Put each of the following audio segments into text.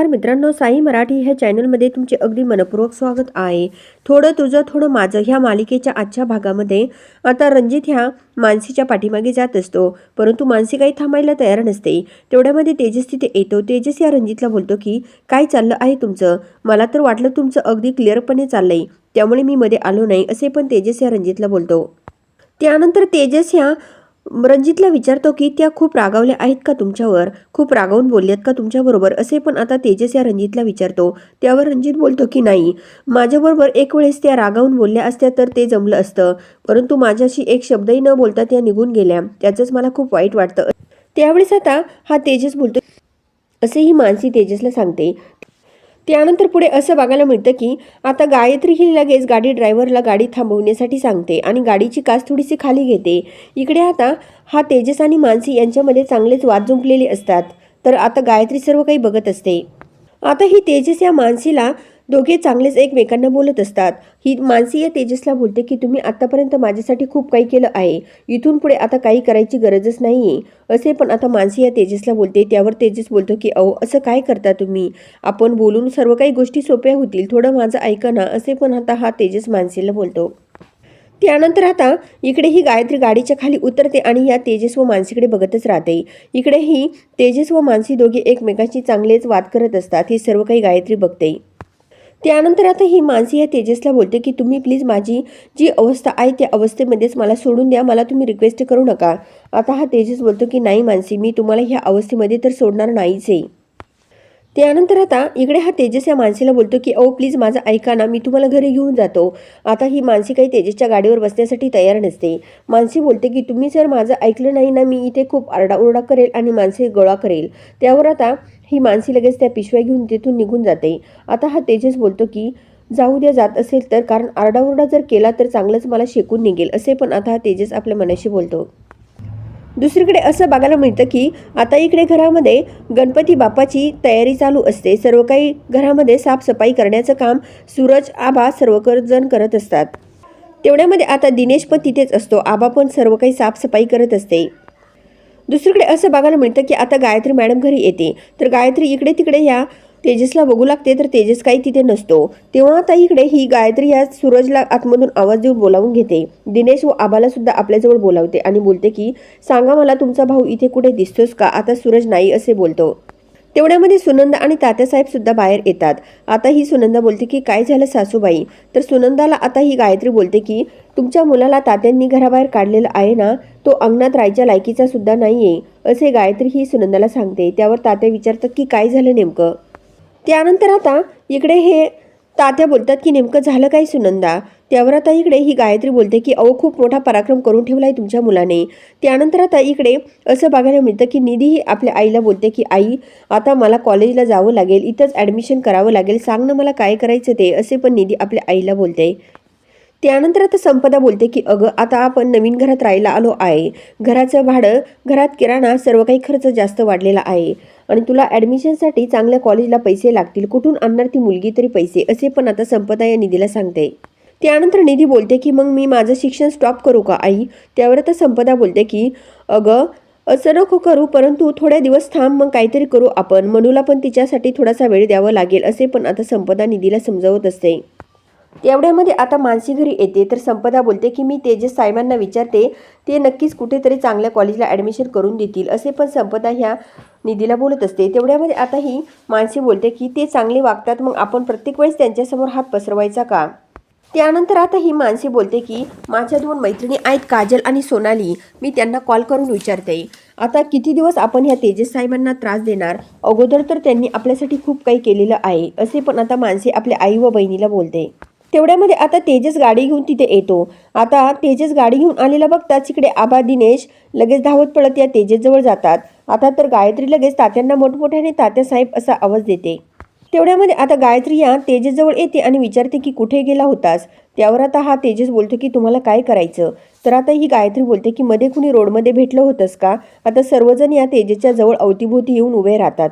नमस्कार मित्रांनो साई मराठी ह्या चॅनलमध्ये तुमचे अगदी मनपूर्वक स्वागत आहे. थोडं तुझं थोडं माझं ह्या मालिकेच्या आजच्या भागामध्ये आता रणजित ह्या मानसीच्या पाठीमागे जात असतो. परंतु मानसी काही थांबायला तयार नसते. तेवढ्यामध्ये तेजस तिथे येतो. तेजस या रणजितला बोलतो की काय चाललं आहे तुमचं? मला तर वाटलं तुमचं अगदी क्लिअरपणे चाललंय. त्यामुळे मी मध्ये आलो नाही असे पण तेजस या रणजितला बोलतो. त्यानंतर तेजस ह्या रणजितला विचारतो की त्या खूप रागावल्या आहेत का तुमच्यावर? खूप रागावून बोलल्यात का तुमच्याबरोबर? असे पण आता तेजस या रणजितला विचारतो. त्यावर रणजित बोलतो की नाही. माझ्याबरोबर एक वेळेस त्या रागावून बोलल्या असत्या तर ते जमलं असतं. परंतु माझ्याशी एक शब्दही न बोलता त्या निघून गेल्या. त्याचंच मला खूप वाईट वाटतं. त्यावेळेस आता हा तेजस बोलतो. असेही मानसी तेजसला सांगते. त्यानंतर पुढे असं बघायला मिळतं की आता गायत्री ही लगेच गाडी ड्रायव्हरला गाडी थांबवण्यासाठी सांगते आणि गाडीची काच थोडीशी खाली घेते. इकडे आता हा तेजस आणि मानसी यांच्यामध्ये चांगलेच वाद जुंपलेले असतात. तर आता गायत्री सर्व काही बघत असते. आता ही तेजस या मानसीला दोघे चांगलेच एकमेकांना बोलत असतात. ही मानसी या तेजसला बोलते की तुम्ही आतापर्यंत माझ्यासाठी खूप काही केलं आहे. इथून पुढे आता काही करायची गरजच नाहीये. असे पण आता मानसी या तेजसला बोलते. त्यावर तेजस बोलतो की अहो असं काय करता तुम्ही? आपण बोलून सर्व काही गोष्टी सोप्या होतील. थोडं माझं ऐका ना. असे पण आता हा तेजस मानसीला बोलतो. त्यानंतर आता इकडे ही गायत्री गाडीच्या खाली उतरते आणि या तेजस व मानसीकडे बघतच राहते. इकडे ही तेजस व मानसी दोघे एकमेकांशी चांगलेच वाद करत असतात. हे सर्व काही गायत्री बघते. त्यानंतर आता ही मानसी या तेजसला बोलते की तुम्ही प्लीज माझी जी अवस्था आहे त्या अवस्थेमध्येच मला सोडून द्या. मला तुम्ही रिक्वेस्ट करू नका. आता हा तेजस बोलतो की नाही मानसी मी तुम्हाला ह्या अवस्थेमध्ये तर सोडणार नाहीच. आहे त्यानंतर आता इकडे हा तेजस या मानसीला बोलतो की ओ प्लीज माझं ऐका ना मी तुम्हाला घरी घेऊन जातो. आता ही मानसी काही तेजसच्या गाडीवर बसण्यासाठी तयार नसते. मानसी बोलते की तुम्ही जर माझं ऐकलं नाही ना मी इथे खूप आरडाओरडा करेल आणि मानसी गोळा करेल. त्यावर आता ही मानसी लगेच त्या पिशव्या घेऊन तिथून निघून जाते. आता हा तेजस बोलतो की जाऊ द्या जात असेल तर कारण आरडाओरडा जर केला तर चांगलंच मला शेकून निघेल असे पण आता हा तेजस आपल्या मनाशी बोलतो. दुसरीकडे असं बघायला मिळतं की आता इकडे घरामध्ये गणपती बाप्पाची तयारी चालू असते. सर्व काही घरामध्ये साफसफाई करण्याचं काम सूरज आबा सर्व जण करत असतात. तेवढ्यामध्ये आता दिनेश पण तिथेच असतो. आबा पण सर्व काही साफसफाई करत असते. दुसरीकडे असं बघायला मिळतं की आता गायत्री मॅडम घरी येते. तर गायत्री इकडे तिकडे या तेजसला बघू लागते तर तेजस काही तिथे नसतो. तेव्हा आता इकडे ही गायत्री या सूरजला आतमधून आवाज देऊन बोलावून घेते. दिनेश व आबाला सुद्धा आपल्याजवळ बोलावते आणि बोलते की सांगा मला तुमचा भाऊ इथे कुठे दिसतोस का? आता सूरज नाही असे बोलतो. तेवढ्यामध्ये सुनंदा आणि तात्यासाहेब सुद्धा बाहेर येतात. आता ही सुनंदा बोलते की काय झालं सासूबाई? तर सुनंदाला आता ही गायत्री बोलते की तुमच्या मुलाला तात्यांनी घराबाहेर काढलेलं आहे ना? तो अंगणात राहायच्या लायकीचा सुद्धा नाहीये असे गायत्री ही सुनंदाला सांगते. त्यावर तात्या विचारतात की काय झालं नेमकं? त्यानंतर आता इकडे हे तात्या बोलतात की नेमकं झालं काय सुनंदा? त्यावर आता इकडे ही गायत्री बोलते की अहो खूप मोठा पराक्रम करून ठेवला आहे तुमच्या मुलाने. त्यानंतर आता इकडे असं बघायला मिळतं की निधी ही आपल्या आईला बोलते की आई आता मला कॉलेजला जावं लागेल इथंच ॲडमिशन करावं लागेल सांग ना मला काय करायचं ते असे पण निधी आपल्या आईला बोलते. त्यानंतर आता संपदा बोलते की अगं आता आपण नवीन घरात राहायला आलो आहे. घराचं भाडं घरात किराणा सर्व काही खर्च जास्त वाढलेला आहे. आणि तुला ॲडमिशनसाठी चांगल्या कॉलेजला पैसे लागतील. कुठून आणणार ती मुलगी तरी पैसे? असे पण आता संपदा या निधीला सांगते. त्यानंतर निधी बोलते की मग मी माझं शिक्षण स्टॉप करू का आई? त्यावर आता संपदा बोलते की अगं असं नको करू परंतु थोड्या दिवस थांब मग काहीतरी करू आपण. मनूला पण तिच्यासाठी थोडासा वेळ द्यावा लागेल असे पण आता संपदा निधीला समजावत असते. तेवढ्यामध्ये आता मानसी घरी येते तर संपदा बोलते की मी तेजस साहेबांना विचारते ते नक्कीच कुठेतरी चांगल्या कॉलेजला ॲडमिशन करून देतील असे पण संपदा ह्या निधीला बोलत असते. तेवढ्यामध्ये आता ही मानसी बोलते की ते चांगले वागतात मग आपण प्रत्येक वेळेस त्यांच्यासमोर हात पसरवायचा का? त्यानंतर आता ही मानसी बोलते की माझ्या दोन मैत्रिणी आहेत काजल आणि सोनाली. मी त्यांना कॉल करून विचारते. आता किती दिवस आपण ह्या तेजस साहेबांना त्रास देणार? अगोदर तर त्यांनी आपल्यासाठी खूप काही केलेलं आहे असे पण आता मानसी आपल्या आई व बहिणीला बोलते. तेवढ्यामध्ये आता तेजस गाडी घेऊन तिथे येतो. आता तेजस गाडी घेऊन आलेला बघताच इकडे आबा दिनेश लगेच धावत पडत या तेजसजवळ जातात. आता तर गायत्री लगेच तात्यांना मोठमोठ्याने तात्यासाहेब असा आवाज देते. तेवढ्यामध्ये आता गायत्री या तेजसजवळ येते आणि विचारते की कुठे गेला होतास? त्यावर आता हा तेजस बोलतो की तुम्हाला काय करायचं? तर आता ही गायत्री बोलते की मध्ये कुणी रोडमध्ये भेटलं होतंस का? आता सर्वजण या तेजेच्या जवळ अवतीभोवती येऊन उभे राहतात.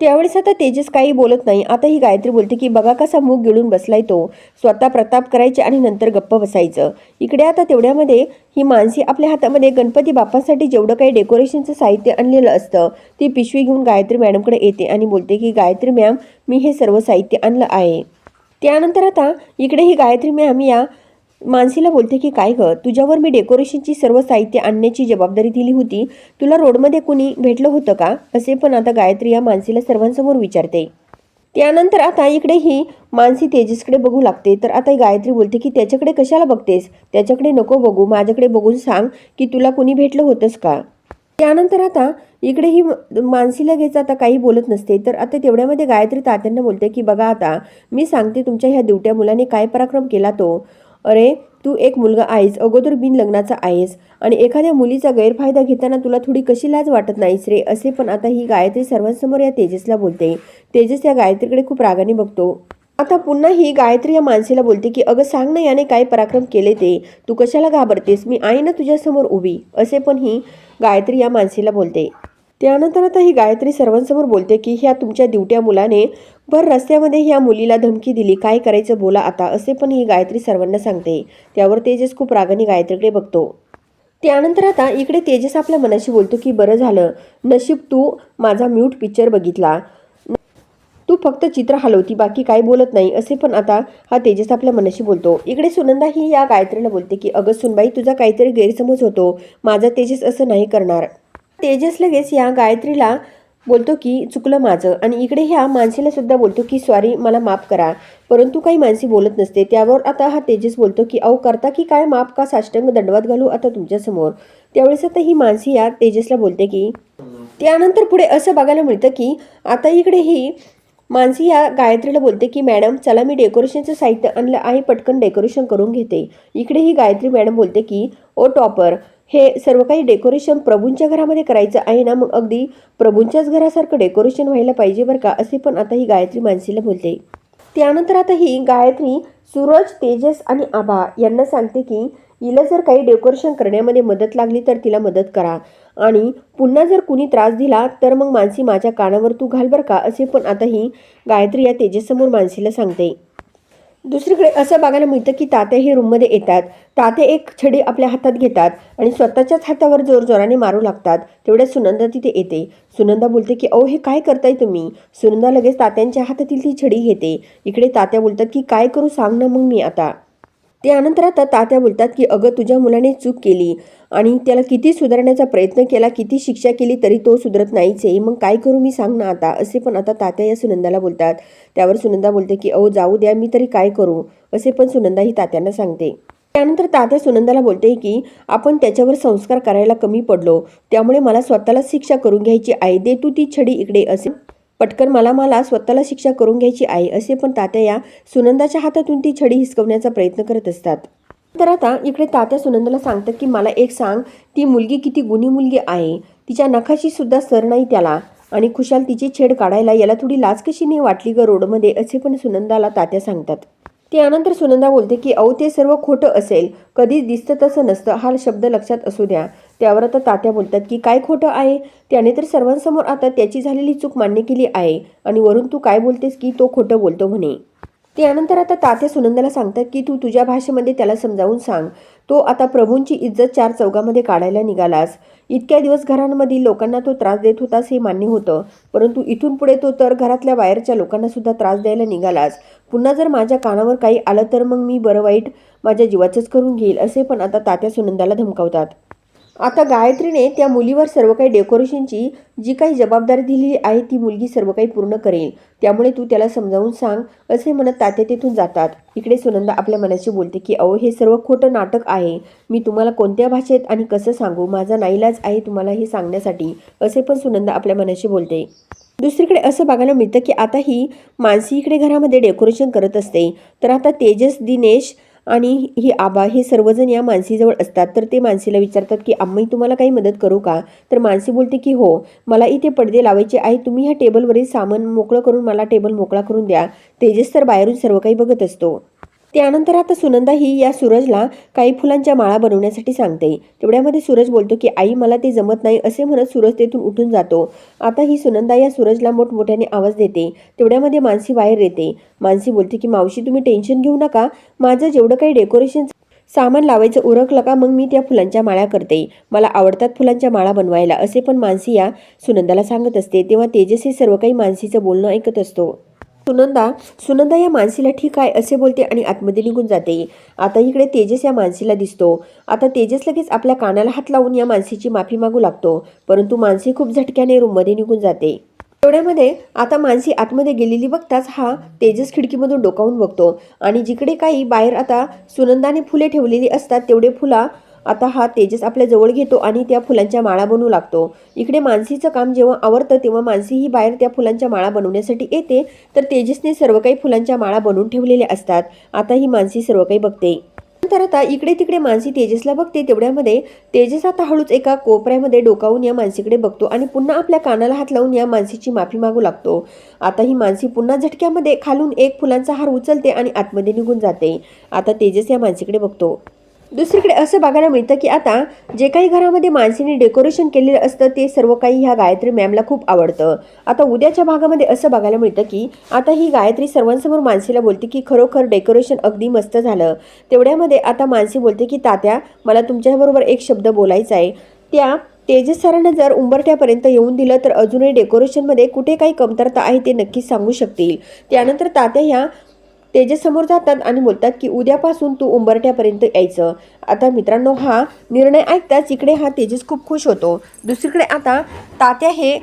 त्यावेळेस आता तेजस काही बोलत नाही. आता ही गायत्री बोलते की बघा कसा मूग गिळून बसलाय तो. स्वतः प्रताप करायचे आणि नंतर गप्प बसायचं. इकडे आता तेवढ्यामध्ये ही मानसी आपल्या हातामध्ये गणपती बाप्पासाठी जेवढं काही डेकोरेशनचं साहित्य आणलेलं असतं ती पिशवी घेऊन गायत्री मॅडमकडे येते आणि बोलते की गायत्री मॅम मी हे सर्व साहित्य आणलं आहे. त्यानंतर आता इकडे ही गायत्री मॅम या मानसीला बोलते की काय ग तुझ्यावर मी डेकोरेशनची सर्व साहित्य आणण्याची जबाबदारी दिली होती. तुला रोडमध्ये कुणी भेटलं होतं का? असे पण आता गायत्री या मानसीला सर्वांसमोर विचारते. त्यानंतर आता इकडेही मानसी तेजसकडे बघू लागते. तर आता गायत्री बोलते की त्याच्याकडे कशाला बघतेस? त्याच्याकडे नको बघू. माझ्याकडे बघून सांग की तुला कुणी भेटलं होतंस का? त्यानंतर आता इकडे ही म- मानसी लगेच आता काही बोलत नसते. तर आता तेवढ्यामध्ये गायत्री तात्यांना बोलते की बघा आता मी सांगते तुमच्या ह्या दिवट्या मुलाने काय पराक्रम केला तो. अरे तू एक मुलगा आहेस अगोदर बिन लग्नाचा आहेस आणि एखाद्या मुलीचा गैरफायदा घेताना तुला थोडी कशी लाज वाटत नाहीस रे असे पण आता ही गायत्री सर्वांसमोर या तेजसला बोलते. तेजस या गायत्रीकडे खूप रागाने बघतो. आता पुन्हा ही गायत्री या माणसेला बोलते की अगं सांग ना याने काय पराक्रम केले ते. तू कशाला घाबरतेस? मी आहे ना तुझ्यासमोर उभी. असे पण ही गायत्री या माणसेला बोलते. त्यानंतर आता ही गायत्री सर्वांसमोर बोलते की ह्या तुमच्या दिवट्या मुलाने भर रस्त्यामध्ये ह्या मुलीला धमकी दिली. काय करायचं बोला आता असे पण ही गायत्री सर्वांना सांगते. त्यावर तेजस खूप रागाने गायत्रीकडे बघतो. त्यानंतर आता इकडे तेजस आपल्या मनाशी बोलतो की बरं झालं. नशीब तू माझा म्यूट पिक्चर बघितला. तू फक्त चित्र हलवती बाकी काय बोलत नाही असे पण आता हा तेजस आपल्या मनाशी बोलतो. इकडे सुनंदा ही या गायत्रीला बोलते की अगं सुनबाई तुझा काहीतरी गैरसमज होतो. माझा तेजस असं नाही करणार. तेजस लगेच या गायत्रीला बोलतो की चुकलं माझं. आणि इकडे ह्या मानसीला सुद्धा बोलतो की सॉरी मला माफ करा. परंतु काही माणसी बोलत नसते. त्यावर आता हा तेजस बोलतो की अहो करता की काय? माफ का? साष्टांग दंडवात घालू आता तुमच्यासमोर. त्यावेळेस आता ही माणसी या तेजसला बोलते की त्यानंतर पुढे असं बघायला मिळतं की आता इकडे ही मानसी या गायत्रीला बोलते की मॅडम चला मी डेकोरेशनचं साहित्य आणलं आहे पटकन डेकोरेशन करून घेते. इकडे ही गायत्री मॅडम बोलते की ओ टॉपर हे सर्व काही डेकोरेशन प्रभूंच्या घरामध्ये करायचं आहे ना? मग अगदी प्रभूंच्याच घरासारखं डेकोरेशन व्हायला पाहिजे बरं का? असे पण आता ही गायत्री मानसीला बोलते. त्यानंतर आता ही गायत्री सूरज तेजस आणि आभा यांना सांगते की हिला जर काही डेकोरेशन करण्यामध्ये मदत लागली तर तिला मदत करा. आणि पुन्हा जर कुणी त्रास दिला तर मग मानसी माझ्या कानावर तू घाल बरं का असे पण आता ही गायत्री या तेजेसमोर मानसीला सांगते. दुसरीकडे असं बघायला मिळतं की तात्या हे रूममध्ये येतात. तात्या एक छडी आपल्या हातात घेतात आणि स्वतःच्याच हातावर जोरजोराने मारू लागतात. तेवढ्यात सुनंदा तिथे येते. सुनंदा बोलते की अहो हे काय करताय तुम्ही? सुनंदा लगेच तात्यांच्या हातातील ती छडी घेते. इकडे तात्या बोलतात की काय करू सांग ना मग मी आता. त्यानंतर आता तात्या बोलतात की अगं तुझ्या मुलाने चूक केली आणि त्याला किती सुधारण्याचा प्रयत्न केला किती शिक्षा केली तरी तो सुधरत नाहीच आहे. मग काय करू मी सांग ना आता. असे पण आता तात्या या सुनंदाला बोलतात. त्यावर सुनंदा बोलते की अहो जाऊ द्या मी तरी काय करू? असे पण सुनंदा ही तात्यांना सांगते. त्यानंतर तात्या सुनंदाला बोलते की आपण त्याच्यावर संस्कार करायला कमी पडलो. त्यामुळे मला स्वतःला शिक्षा करून घ्यायची आहे. दे तू ती छडी इकडे. असे पटकन मला मला स्वतःला शिक्षा करून घ्यायची आहे असे पण तात्या या सुनंदाच्या हातातून ती छडी हिसकवण्याचा प्रयत्न करत असतात. तर आता इकडे तात्या सुनंदाला सांगतात की मला एक सांग ती मुलगी किती गुणी मुलगी आहे? तिच्या नखाशी सुद्धा सर नाही त्याला. आणि खुशाल तिची छेड काढायला याला थोडी लाच कशी नाही वाटली ग रोडमध्ये? असे पण सुनंदाला तात्या सांगतात. त्यानंतर सुनंदा बोलते की अहो ते सर्व खोटं असेल. कधीच दिसतं तसं नसतं. हा शब्द लक्षात असू द्या. त्यावर आता तात्या बोलतात की काय खोटं आहे? त्याने तर सर्वांसमोर आता त्याची झालेली चूक मान्य केली आहे. आणि वरून तू काय बोलतेस की तो खोटं बोलतो म्हणे. त्यानंतर आता तात्या सुनंदाला सांगतात की तू तुझ्या भाषेमध्ये त्याला समजावून सांग. तो आता प्रभूंची इज्जत चार चौघामध्ये काढायला निघालास. इतक्या दिवस घरांमधील लोकांना तो त्रास देत होतास हे मान्य होतं. परंतु इथून पुढे तो तर घरातल्या बाहेरच्या लोकांना सुद्धा त्रास द्यायला निघालास. पुन्हा जर माझ्या कानावर काही आलं तर मग मी बरं वाईट माझ्या जीवाचंच करून घेईल असे पण आता तात्या सुनंदाला धमकावतात. आता गायत्रीने त्या मुलीवर सर्व काही डेकोरेशनची जी काही जबाबदारी दिलेली आहे ती मुलगी सर्व काही पूर्ण करेल. त्यामुळे तू त्याला समजावून सांग असे म्हणत तात्या तिथून जातात. इकडे सुनंदा आपल्या मनाशी बोलते की अहो हे सर्व खोटं नाटक आहे. मी तुम्हाला कोणत्या भाषेत आणि कसं सांगू? माझा नाईलाज आहे तुम्हाला हे सांगण्यासाठी. असे पण सुनंदा आपल्या मनाशी बोलते. दुसरीकडे असं बघायला मिळतं की आता ही मानसी इकडे घरामध्ये डेकोरेशन करत असते. तर आता तेजस दिनेश आणि ही आबा हे सर्वजण या मानसीजवळ असतात. तर ते मानसीला विचारतात की आम्ही तुम्हाला काही मदत करू का? तर मानसी बोलते की हो मला इथे पडदे लावायचे आहे तुम्ही ह्या टेबलवरील सामान मोकळं करून मला टेबल मोकळा करून द्या. तेजस तर बाहेरून सर्व काही बघत असतो. त्यानंतर आता सुनंदा ही या सूरजला काही फुलांच्या माळा बनवण्यासाठी सांगते. तेवढ्यामध्ये सूरज बोलतो की आई मला ते जमत नाही असे म्हणत सूरज तेथून उठून जातो. आता ही सुनंदा या सूरजला मोठमोठ्याने आवाज देते. तेवढ्यामध्ये मानसी बाहेर येते. मानसी बोलते की मावशी तुम्ही टेन्शन घेऊ नका. माझं जेवढं काही डेकोरेशन सामान लावायचं उरकलं का मग मी त्या फुलांच्या माळा करते. मला आवडतात फुलांच्या माळा बनवायला असे पण मानसी या सुनंदाला सांगत असते. तेव्हा तेजस हे सर्व काही मानसीचं बोलणं ऐकत असतो. सुनंदा सुनंदा या मानसीला ठीक आहे असे बोलते आणि आतमध्ये निघून जाते. आता इकडे तेजस या मानसीला दिसतो. आता तेजस लगेच आपल्या कानाला हात लावून या मानसीची माफी मागू लागतो. परंतु मानसी खूप झटक्याने रूममध्ये निघून जाते. तेवढ्यामध्ये आता मानसी आतमध्ये गेलेली बघताच हा तेजस खिडकीमधून डोकावून बघतो. आणि जिकडे काही बाहेर आता सुनंदाने फुले ठेवलेली असतात तेवढे फुला आता हा तेजस आपल्या जवळ घेतो आणि त्या फुलांच्या माळा बनवू लागतो. इकडे मानसीचं काम जेव्हा आवडतं तेव्हा मानसी ही बाहेर त्या फुलांच्या माळा बनवण्यासाठी येते. तर तेजसने सर्व काही फुलांच्या माळा बनवून ठेवलेल्या असतात. आता ही मानसी सर्व काही बघते. नंतर आता इकडे तिकडे मानसी तेजसला बघते. तेवढ्यामध्ये तेजस आता हळूच एका कोपऱ्यामध्ये डोकावून या मानसीकडे बघतो आणि पुन्हा आपल्या कानाला हात लावून या मानसीची माफी मागू लागतो. आता ही मानसी पुन्हा झटक्यामध्ये खालून एक फुलांचा हार उचलते आणि आतमध्ये निघून जाते. आता तेजस या मानसीकडे बघतो. दुसरीकडे असं बघायला मिळतं की आता जे काही घरामध्ये माणसीने डेकोरेशन केलेलं असतं ते सर्व काही ह्या गायत्री मॅमला खूप आवडतं. आता उद्याच्या भागामध्ये असं बघायला मिळतं की आता ही गायत्री सर्वांसमोर मानसीला बोलते की खरोखर डेकोरेशन अगदी मस्त झालं. तेवढ्यामध्ये आता मानसी बोलते की तात्या मला तुमच्याबरोबर एक शब्द बोलायचा आहे. त्या तेजस सरांना जर उंबरठ्यापर्यंत येऊन दिलं तर अजूनही डेकोरेशनमध्ये कुठे काही कमतरता आहे ते नक्कीच सांगू शकतील. त्यानंतर तात्या ह्या तेजेसमोर जातात आणि बोलतात की उद्यापासून तू उंबरठ्यापर्यंत यायचं. आता मित्रांनो हा निर्णय ऐकताच इकडे हा तेजस खूप खुश होतो. दुसरीकडे आता तात्या हे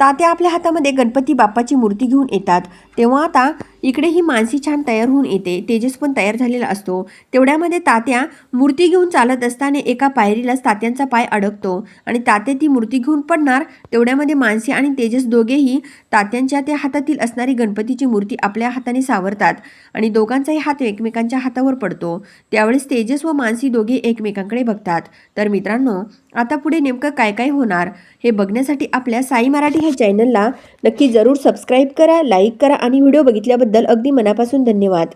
तात्या आपल्या हातामध्ये गणपती बाप्पाची मूर्ती घेऊन येतात. तेव्हा आता इकडे ही मानसी छान तयार होऊन येते. तेजस पण तयार झालेला असतो. तेवढ्यामध्ये तात्या मूर्ती घेऊन चालत असताना एका पायरीलाच तात्यांचा पाय अडकतो आणि तात्या ती मूर्ती घेऊन पडणार तेवढ्यामध्ये मानसी आणि तेजस दोघेही तात्यांच्या त्या हातातील असणारी गणपतीची मूर्ती आपल्या हाताने सावरतात आणि दोघांचाही हात एकमेकांच्या हातावर पडतो. त्यावेळेस तेजस व मानसी दोघे एकमेकांकडे बघतात. तर मित्रांनो आता पुढे नेमकं काय काय होणार हे बघण्यासाठी आपल्या साई मराठी ह्या चॅनलला नक्की जरूर सबस्क्राईब करा लाईक करा आणि व्हिडिओ बघितल्याबद्दल अगदी मनापासून धन्यवाद.